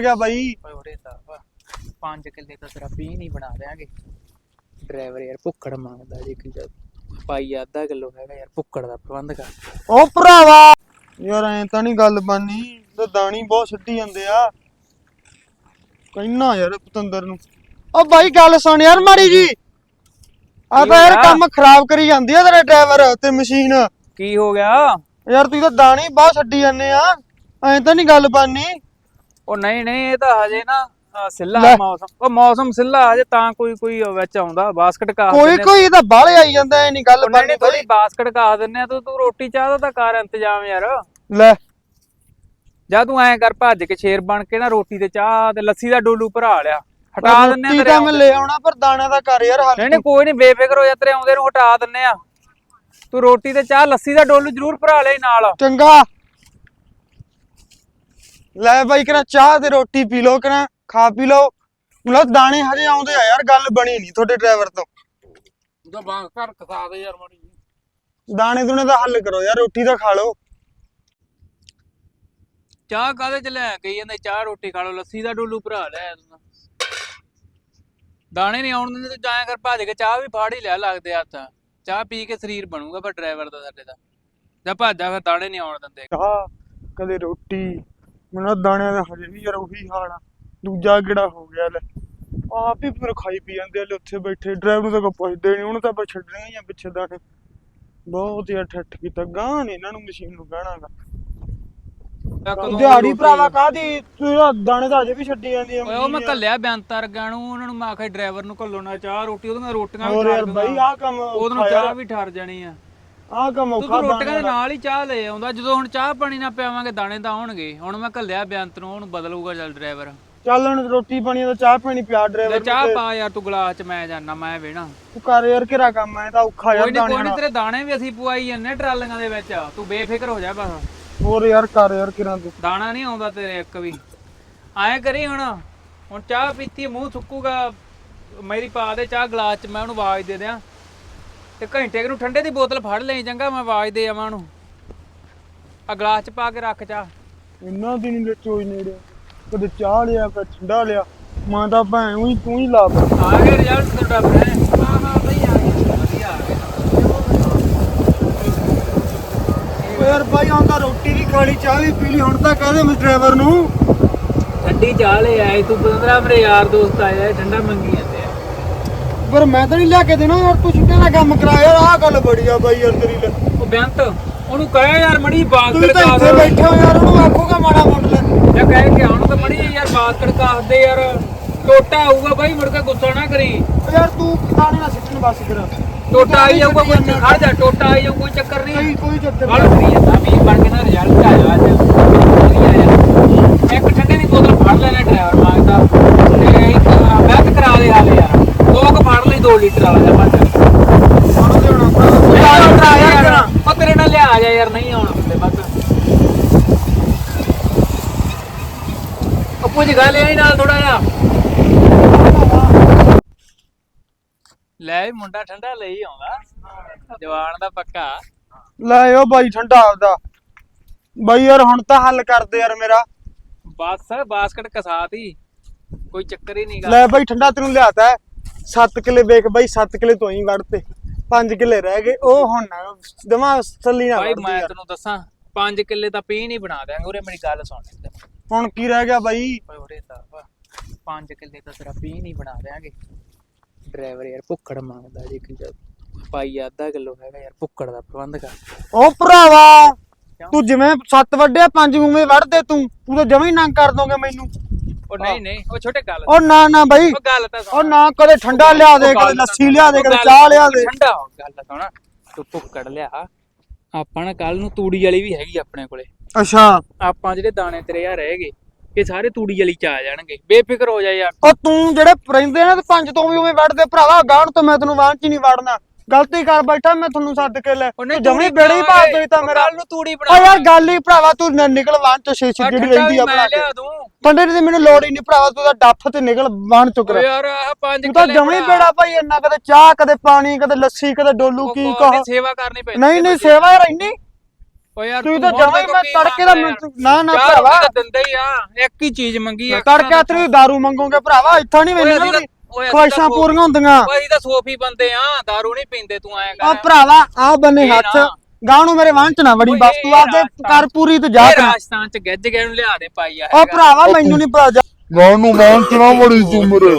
ਗਿਆ ਬਾਈ? 5 ਕਿੱਲੇ ਤਾਂ ਤੇਰਾ ਪੀ ਨਹੀਂ ਬਣਾ ਦੇਾਂਗੇ ਡਰਾਈਵਰ ਯਾਰ ਭੁੱਖੜ ਮੰਗਦਾ ਜੇ ਕਿ ਪਾਈ ਅੱਧਾ ਕਿਲੋ ਹੈਗਾ ਯਾਰ ਭੁੱਖੜ ਦਾ ਪ੍ਰਬੰਧ ਕਰ। ਓ ਭਰਾਵਾ! ਯਾਰ ਐ ਤਾਂ ਨਹੀਂ ਗੱਲ ਬਾਨੀ ਤੇ ਦਾਣੀ ਬਹੁਤ ਛੱਡੀ ਜਾਂਦੇ ਆ। ਕਹਿਣਾ ਯਾਰ ਪਤੰਦਰ ਨੂੰ। ਓ ਬਾਈ ਗੱਲ ਸੁਣ ਯਾਰ ਮਾੜੀ ਜੀ। ਆ ਤਾਂ ਯਾਰ? ਕੰਮ ਖਰਾਬ ਕਰੀ ਜਾਂਦੀ ਆ ਤੇਰੇ ਡਰਾਈਵਰ ਤੇ ਮਸ਼ੀਨ। ਕੀ ਹੋ ਗਿਆ? ਯਾਰ ਤੂੰ ਤਾਂ ਦਾਣੀ ਬਹੁਤ ਛੱਡੀ ਜਾਂਦੇ ਆ। ਐ ਤਾਂ ਨਹੀਂ ਗੱਲ ਬਾਨੀ ਉਹ ਨਹੀਂ ਨਹੀਂ ਇਹ ਤਾਂ ਹਜੇ ਨਾ ਸਿੱਲਾ ਲੈ। ਮੌਸਮ। ਉਹ ਮੌਸਮ ਸਿੱਲਾ ਹਜੇ ਤਾਂ ਕੋਈ ਕੋਈ ਵਿੱਚ ਆਉਂਦਾ ਬਾਸਕਟ ਕਾ ਕੋਈ ਕੋਈ ਤਾਂ ਬਾਹਲੇ ਆਈ ਜਾਂਦਾ ਐ ਨਹੀਂ ਗੱਲ ਨਹੀਂ ਬਾਨੀ ਨਹੀਂ ਥੋੜੀ ਬਾਸਕਟ ਕਾ ਦਿੰਨੇ ਆ ਤੂੰ ਤੂੰ ਰੋਟੀ ਚਾਹ ਦਾ ਤਾਂ ਕਰ ਇੰਤਜ਼ਾਮ ਯਾਰ। ਲੈ। ਜਾਂ ਤੂੰ ਐਂ ਕਰ ਭੱਜ ਕੇ ਸ਼ੇਰ ਬਣ ਕੇ ਨਾ ਰੋਟੀ ਤੇ ਚਾਹ ਤੇ ਲੱਸੀ ਦਾ ਡੋਲੂ ਭਰਾ ਲਿਆ। ਹਟਾ ਦਿੰਨੇ ਆ ਰੋਟੀ ਤੇਰੇ ਤਾਂ ਮੈਂ ਲੈ ਆਉਣਾ ਪਰ ਦਾਣਾ ਦਾ ਕਰ ਯਾਰ ਹੱਲ ਨਹੀਂ ਨਹੀਂ ਕੋਈ ਨਹੀਂ ਬੇਫਿਕਰ ਹੋ ਜਾ ਤੇਰੇ ਆਉਂਦੇ ਨੂੰ ਹਟਾ ਦਿੰਨੇ ਆ। ਤੂੰ ਰੋਟੀ ਤੇ ਚਾਹ ਲੱਸੀ ਦਾ ਡੋਲੂ ਜ਼ਰੂਰ ਭਰਾ ਲੈ ਨਾਲ। ਚੰਗਾ। ਲੈ ਬਾਈ ਕਰਾ ਚਾਹ ਤੇ ਰੋਟੀ ਪੀ ਲੋ ਕਰਾ ਖਾ ਪੀ ਲੋ ਮਤਲਬ ਦਾਣੇ ਹਜੇ ਆਉਂਦੇ ਆ ਯਾਰ ਗੱਲ ਬਣੀ ਨਹੀਂ ਤੁਹਾਡੇ ਡਰਾਈਵਰ ਤੋਂ। ਉਹਦਾ ਬਾਂਗ ਘਰ ਕਸਾ ਦੇ ਯਾਰ ਮਾੜੀ ਦਾਣੇ ਦੂਣੇ ਦਾ ਹੱਲ ਕਰੋ ਯਾਰ ਰੋਟੀ ਤਾਂ ਖਾ ਲੋ ਚਾਹ ਕਾਦੇ ਚ ਲੈ ਕਹੀ ਜਾਂਦੇ? ਚਾਹ ਰੋਟੀ ਖਾ ਲਓ ਲੱਸੀ ਦਾ ਡੋਲੂ ਭਰਾ ਲੈ ਤੂੰ ਤਾਂ। ਦਾਣੇ ਨਹੀਂ ਆਉਣ ਦਿੰਦੇ ਤੂੰ ਜਾਇਆ ਕਰ ਭੱਜ ਕੇ ਚਾਹ ਵੀ ਫਾੜ ਹੀ ਲੈ ਲੱਗਦੇ ਹੱਥ। ਚਾਹ ਪੀ ਕੇ ਸਰੀਰ ਬਣੂਗਾ ਪਰ ਡਰਾਈਵਰ ਦਾ ਸਾਡੇ ਦਾ। ਜਾਂ ਭੱਜ ਜਾ ਫਿਰ ਦਾਣੇ ਨਹੀਂ ਆਉਣ ਦਿੰਦੇ। ਚਾਹ ਕਦੇ ਰੋਟੀ ਮੈਨੂੰ ਦਾਣਿਆਂ ਦਾ ਹਜੇ ਵੀ ਯਾਰ ਉਹੀ ਹਾਲ ਆ। ਦੂਜਾ ਕਿਹੜਾ ਹੋ ਗਿਆ ਲੈ। ਆਪ ਹੀ ਫਿਰ ਖਾਈ ਪੀ ਜਾਂਦੇ ਲੈ ਉੱਥੇ ਬੈਠੇ। ਡਰਾਈਵਰ ਨੂੰ ਤਾਂ ਕੋਈ ਪੁੱਛਦੇ ਨਹੀਂ ਉਹਨੂੰ ਤਾਂ ਆਪਾਂ ਛੱਡਣੇ ਹੀ ਆ ਪਿੱਛੇ ਦਾਣੇ ਬਹੁਤ ਯਾਰ ਠੱਠ ਕੀਤਾ। ਗਾਂ ਨੀ ਇਹਨਾਂ ਨੂੰ ਮਸ਼ੀਨ ਨੂੰ ਕਹਿਣਾਗਾ ਦਿਹਾੜੀ ਭਰਾਵਾ ਕਾਦੀ ਤੂੰ ਤਾਂ ਦਾਣੇ ਤਾਂ ਅਜੇ ਵੀ ਛੱਡੀ ਜਾਂਦੀ ਆ। ਓਏ ਉਹ ਮੈਂ ਕੱਲਿਆ ਬਿਆੰਤਰ ਗਿਆ ਨੂੰ ਉਹਨਾਂ ਨੂੰ ਮੈਂ ਆਖਿਆ ਡਰਾਈਵਰ ਨੂੰ ਘੱਲੋ ਨਾ ਚਾਹ ਰੋਟੀ। ਉਹਦੀਆਂ ਰੋਟੀਆਂ ਵੀ ਹੋਰ ਠਾਰ ਯਾਰ। ਬਾਈ ਆਹ ਕੰਮ ਉਹਦੇ ਨੂੰ ਚਾਹ। ਵੀ ਠਰ ਜਾਣੀ ਆ। ਆਹ ਕੰਮ ਤੂੰ ਔਖਾ ਤੂੰ ਰੋਟੀਆਂ ਦੇ। ਨਾਲ ਹੀ ਚਾਹ ਲੈ ਆਉਂਦਾ ਜਦੋਂ ਹੁਣ ਚਾਹ ਪਾਣੀ ਨਾ ਪਿਆਵਾਂਗੇ ਦਾਣੇ ਤਾਂ ਆਉਣਗੇ। ਹੁਣ ਮੈਂ ਘੱਲਿਆ ਬਿਆੰਤ ਨੂੰ ਉਹਨੂੰ ਬਦਲੂਗਾ ਚੱਲ ਡਰਾਈਵਰ ਚੱਲ ਹੁਣ ਰੋਟੀ ਪਾਣੀ ਦਾ ਚਾਹ ਪਾਣੀ ਪਿਆ ਲੈ ਡਰਾਈਵਰ ਚਾਹ ਪਾ ਯਾਰ ਤੂੰ ਗਲਾਸ ਚ ਮੈਂ ਜਾਣਾ ਮੈਂ ਵੇਣਾ। ਤੂੰ ਕਰ ਯਾਰ ਕਿਹੜਾ ਕੰਮ ਐ ਤਾਂ ਔਖਾ ਯਾਰ ਕੋਈ ਨਹੀਂ ਕੋਈ ਦਾਣੇ ਨਹੀਂ ਨਾਲ। ਤੇਰੇ ਦਾਣੇ ਵੀ ਅਸੀਂ ਪਵਾਈ ਜੰਨੇ ਟਰਾਲੀਆਂ ਦੇ ਵਿੱਚ। ਤੂੰ ਬੇਫਿਕਰ ਹੋ ਜਾ ਬਸ। ਹੋਰ ਯਾਰ ਕਰ ਯਾਰ ਕਿਰਾਂ ਤੂੰ ਦਾਣਾ ਨਹੀਂ ਆਉਂਦਾ ਤੇਰੇ ਇੱਕ ਵੀ। ਐਂ ਕਰੀ ਹੁਣ ਹੁਣ ਚਾਹ ਪੀਤੀ ਮੂੰਹ ਸੁੱਕੂਗਾ। ਮੇਰੀ ਪਾ ਦੇ ਚਾਹ ਗਲਾਸ ਚ ਮੈਂ ਉਹਨੂੰ ਆਵਾਜ਼ ਦੇ ਦਿਆਂ। ਤੇ ਘੰਟੇ ਕੁ ਨੂੰ ਠੰਡੇ ਦੀ ਬੋਤਲ ਫੜ ਲਈ ਚੰਗਾ ਮੈਂ ਆਵਾਜ਼ ਦੇ ਆਵਾਂ ਉਹਨੂੰ। ਆ ਗਲਾਸ ਚ ਪਾ ਕੇ ਰੱਖ ਚਾਹ। ਇੰਨਾ ਦਿਨ ਨਹੀਂ ਚੋਈ ਨੇੜੇ। ਕਦੇ ਚਾਹ ਲਿਆ ਕਦੇ ਠੰਡਾ ਲਿਆ। ਮਾਂ ਤਾਂ ਭੈਣ ਉਹੀ ਤੂੰ ਹੀ ਲਾ। ਆ ਗਿਆ ਰਿਜ਼ਲਟ ਤੁਹਾਡਾ ਬਰੇ ਹਾਂ ਹਾਂ ਬਈ ਆ ਗਿਆ। ਵਧੀਆ ਆ ਗਿਆ। ਓ ਯਾਰ ਬਾਈ ਆਉਂਦਾ ਰੋਟੀ ਵੀ ਖਾ ਲਈ ਚਾਹ ਵੀ ਪੀ ਲਈ। ਹੁਣ ਤਾਂ ਕਹਦੇ ਮੈਂ ਡਰਾਈਵਰ ਨੂੰ। ਠੰਡੀ ਚਾਹ ਲੈ ਆਏ ਤੂੰ। ਬੰਦਰਾ ਮੇਰੇ ਯਾਰ ਦੋਸਤ ਆਇਆ ਠੰਡਾ ਮੰਗੀ ਜਾਂਦੇ ਪਰ ਮੈਂ ਤਾਂ ਨਹੀਂ ਲਿਆ ਕੇ ਦੇਣਾ ਯਾਰ ਤੂੰ ਛੁੱਟੇ ਦਾ ਕੰਮ ਕਰਾ ਯਾਰ ਆਹ ਗੱਲ ਬੜੀ ਆ ਬਾਈ ਯਾਰ ਤੇਰੀ ਲੈ। ਉਹ ਬੇਅੰਤ ਉਹਨੂੰ ਕਹਿ ਯਾਰ ਮੜੀ ਬਾਗ ਤੂੰ ਤਾਂ ਇੱਥੇ ਬੈਠੇ ਹੋ ਯਾਰ ਉਹਨੂੰ ਆਖੋਗਾ ਮਾੜਾ ਮੋਟਾ ਲੈ। ਜਾਂ ਕਹਿ ਕੇ ਆਉਣ ਤਾਂ ਮੜੀ ਯਾਰ ਬਾਗ ਕੜਕਾਸ ਦੇ ਯਾਰ। ਟੋਟਾ ਆਊਗਾ ਬਾਈ ਮੁੜ ਕੇ ਗੁੱਸਾ ਨਾ ਕਰੀ। ਯਾਰ ਤੂੰ ਦਾਣੇ ਨਾਲ ਸਿੱਟਣ ਬਸ ਕਰ ਟੋਟਾ ਆਈ ਜਾਊਗਾ ਕੋਈ ਖੜ ਜਾ ਟੋਟਾ ਆਈ ਜਾਊ ਕੋਈ ਚੱਕਰ ਨਹੀਂ ਕੋਈ ਕੋਈ ਚੱਕਰ ਬਾਲ ਫਰੀ ਜਾਂਦਾ ਵੀ ਬਣ ਕੇ ਨਾ ਰਿਜ਼ਲਟ ਆਇਆ ਅੱਜ ਵਧੀਆ ਯਾਰ ਇੱਕ ਠੰਡੇ ਦੀ ਬੋਤਲ ਫੜ ਲੈਣਾ ਡਰਾਈਵਰ ਮੰਗਦਾ ਤੇ ਇੱਕ ਬੈਕ ਕਰਾ ਦੇ ਹਾਲੇ ਯਾਰ ਦੋ ਕੁ ਫੜ ਲਈ 2 ਲੀਟਰ ਵਾਲਾ ਜਾਂ ਬਸ ਹੁਣ ਦੇਣਾ ਭਰਾ। ਯਾਰ ਉਹ ਤੇਰੇ ਨਾਲ ਲਿਆ ਜਾ ਯਾਰ ਨਹੀਂ ਆਉਣਾ ਬੰਦੇ ਬਸ ਉਹ ਕੁਝ ਗੱਲ ਆਈ ਨਾਲ ਥੋੜਾ ਜਿਹਾ। ਲੈ ਮੁੰਡਾ ਠੰਡਾ ਲਈ ਆਉਂਦਾ। ਜਵਾਨ ਦਾ ਪੱਕਾ। ਲੈ ਓ ਬਾਈ ਠੰਡਾ ਆਪਦਾ। ਬਾਈ ਯਾਰ ਹੁਣ ਤਾਂ ਹੱਲ ਕਰਦੇ ਯਾਰ ਮੇਰਾ। ਬਸ ਬਾਸਕਟ ਕਸਾਤੀ ਕੋਈ ਚੱਕਰ ਹੀ ਨਹੀਂਗਾ ਲੈ ਬਾਈ ਠੰਡਾ ਤੈਨੂੰ ਲਿਆਤਾ 7 ਕਿਲੇ ਵੇਖ ਬਾਈ 7 ਕਿਲੇ ਤੋਂ ਹੀ ਵੜਤੇ 5 ਕਿਲੇ ਰਹਿ ਗਏ ਉਹ ਹੁਣ ਦਮਾ ਸੱਲੀ ਨਾ ਵੜਦੀ ਮੈਂ। ਤੈਨੂੰ ਦੱਸਾਂ 5 ਕਿੱਲੇ ਤਾਂ ਪੀ ਨਹੀਂ ਬਣਾ ਦਿਆਂਗੇ ਉਰੇ ਮੇਰੀ ਗੱਲ ਸੁਣ। ਹੁਣ ਕੀ ਰਹਿ ਗਿਆ ਬਾਈ? ਉਰੇ ਤਾਂ 5 ਕਿੱਲੇ ਤਾਂ ਤੇਰਾ ਪੀ ਨਹੀਂ ਬਣਾ ਦਿਆਂਗੇ। ਡਰਾਈਵਰ ਯਾਰ ਭੁੱਖੜ ਮੰਗਦਾ ਜੇ ਕਿ ਪਾਈ ਅੱਧਾ ਕਿਲੋ ਹੈਗਾ ਯਾਰ ਭੁੱਖੜ ਦਾ ਪ੍ਰਬੰਧ ਕਰ। ਉਹ ਭਰਾਵਾ ਤੂੰ ਜਿਵੇਂ 7 ਵੱਡਿਆ 5 ਉਵੇਂ ਵੜਦੇ ਤੂੰ। ਤੂੰ ਤਾਂ ਜਮਾਂ ਹੀ ਨੰਗ ਕਰ ਦੋਗੇ ਮੈਨੂੰ। ਉਹ ਨਹੀਂ ਨਹੀਂ ਉਹ ਛੋਟੇ ਗੱਲ ਉਹ ਨਾ ਨਾ ਬਾਈ। ਉਹ ਗੱਲ ਤਾਂ ਉਹ ਸੁਣ। ਨਾ ਕਦੇ ਠੰਡਾ ਲਿਆ ਦੇ ਕਦੇ ਲੱਸੀ ਲਿਆ ਦੇ ਕਦੇ ਚਾਹ ਲਿਆ ਦੇ। ਠੰਡਾ ਗੱਲ ਤਾਂ ਸੁਣ। ਤੂੰ ਭੁੱਖੜ ਲਿਆ। ਆਪਾਂ ਨਾ ਕੱਲ ਨੂੰ ਤੂੜੀ ਵਾਲੀ ਵੀ ਹੈਗੀ ਆਪਣੇ ਕੋਲੇ। ਅੱਛਾ। ਆਪਾਂ ਜਿਹੜੇ ਦਾਣੇ ਤੇਰੇ ਆ ਰਹੇਗੇ ਇਹ ਸਾਰੇ ਤੂੜੀ ਵਾਲੀ ਚ ਆ ਜਾਣਗੇ। ਬੇਫਿਕਰ ਹੋ ਜਾ ਯਾਰ। ਉਹ ਤੂੰ ਜਿਹੜੇ ਰਹਿੰਦੇ ਨੇ ਤੇ ਪੰਜ ਤੋਂ ਵੀ ਉਵੇਂ ਵੜਦੇ ਭਰਾਵਾ ਗਾਣ ਤੋਂ ਮੈਂ ਤੈਨੂੰ ਵਾਂਚ ਹੀ ਨਹੀਂ ਵੜਨਾ। ਗਲਤੀ ਕਰ ਬੈਠਾ ਮੈਂ ਤੁਹਾਨੂੰ ਸੱਦ ਕੇ ਲੈ। ਉਹਨੇ ਤੂੰ ਜਮੀ ਬੇੜੇ ਹੀ ਬਣਾਵਾਂਗੇ, ਦੇ ਤਾਂ ਮੇਰਾ। ਕੱਲ੍ਹ ਨੂੰ ਤੂੜੀ ਓ ਯਾਰ ਬਣਾਵਾਂਗੇ। ਗੱਲ ਹੀ ਭਰਾਵਾ ਤੂੰ ਨ- ਨਿਕਲ ਵਾਂ ਚੋਂ ਛੇ ਛੇ ਜਿਹੜੀ ਰਹਿੰਦੀ ਆ ਵੀ ਭਰਾ ਮੈਂ ਕੇ। ਲਿਆ ਦੂੰ। ਦੀ ਮੈਨੂੰ ਲੋੜ ਹੀ ਨਹੀਂ ਭਰਾਵਾ ਤੂੰ ਤਾਂ ਡੱਫ ਤੇ ਨਿਕਲ ਵਾਣ ਚੁੱਕ ਓ ਯਾਰ ਆਹ ਪੰਜ ਤੂੰ ਤਾਂ ਕਿੱਲੇ ਜਮੀ ਬਣਾ। ਬੇੜਾ ਭਾਈ ਇੰਨਾ ਕਦੇ ਚਾਹ ਕਦੇ ਪਾਣੀ ਕਦੇ ਲੱਸੀ ਕਦੇ ਡੋਲੂ ਉਹ ਕੀ ਕਹ। ਨੀ, ਸੇਵਾ ਕਰਨੀ ਪੈਂਦੀ ਨਹੀਂ ਨਹੀਂ ਸੇਵਾ ਯਾਰ ਇੰਨੀ। ਓ ਯਾਰ ਤੂੰ ਤੂੰ ਤਾਂ ਜਮਾਂ ਹੀ ਮੈਂ ਤੜਕੇ ਦਾ ਮੈਨੂੰ- ਨਾ ਨਾ ਭਰਾਵਾ। ਤਾਂ ਦਿੰਦਾ ਹੀ ਆ ਇੱਕ ਹੀ ਚੀਜ਼ ਮੰਗੀ ਆ ਤੜਕੇ ਤੇਰੀ ਦਾਰੂ ਮੰਗੋਗੇ ਭਰਾਵਾ ਇੱਥੋਂ ਨਹੀਂ ਓਏ ਅਸੀਂ ਤਾਂ- ਓਏ ਖੁਆਇਸ਼ਾਂ ਤਾਂ ਪੂਰੀਆਂ ਹੁੰਦੀਆਂ। ਓਏ ਅਸੀਂ ਤਾਂ ਸੋਫੀ ਬੰਦੇ ਆ दारू ਨਹੀਂ ਪੀਂਦੇ ਤੂੰ ਆਇਆ ਆ ਕਰ ਭਰਾਵਾ ਆ ਬੰਨੇ ਹੱਥ। ਨਾ। ਗਾਂ ਨੂੰ ਮੇਰੇ ਵਾਂਹ ਚ ਨਾ ਵੜੀ ਬਸ ਤੂੰ ਆਪਦੇ ਕਰ ਪੂਰੀ ਤੇ ਜਾ ਕੇ। ਰਾਜਸਥਾਨ ਚ ਗੱਜ ਗਏ ਨੂੰ ਲਿਆ ਦੇ ਪਾਈ ਆ ਉਹ ਭਰਾਵਾ ਮੈਨੂੰ ਨਹੀਂ ਪਤਾ ਗਾਂ ਨੂੰ ਮਾਨ ਚਣਾ ਬੜੀ ਤੂੰ ਮੇਰੇ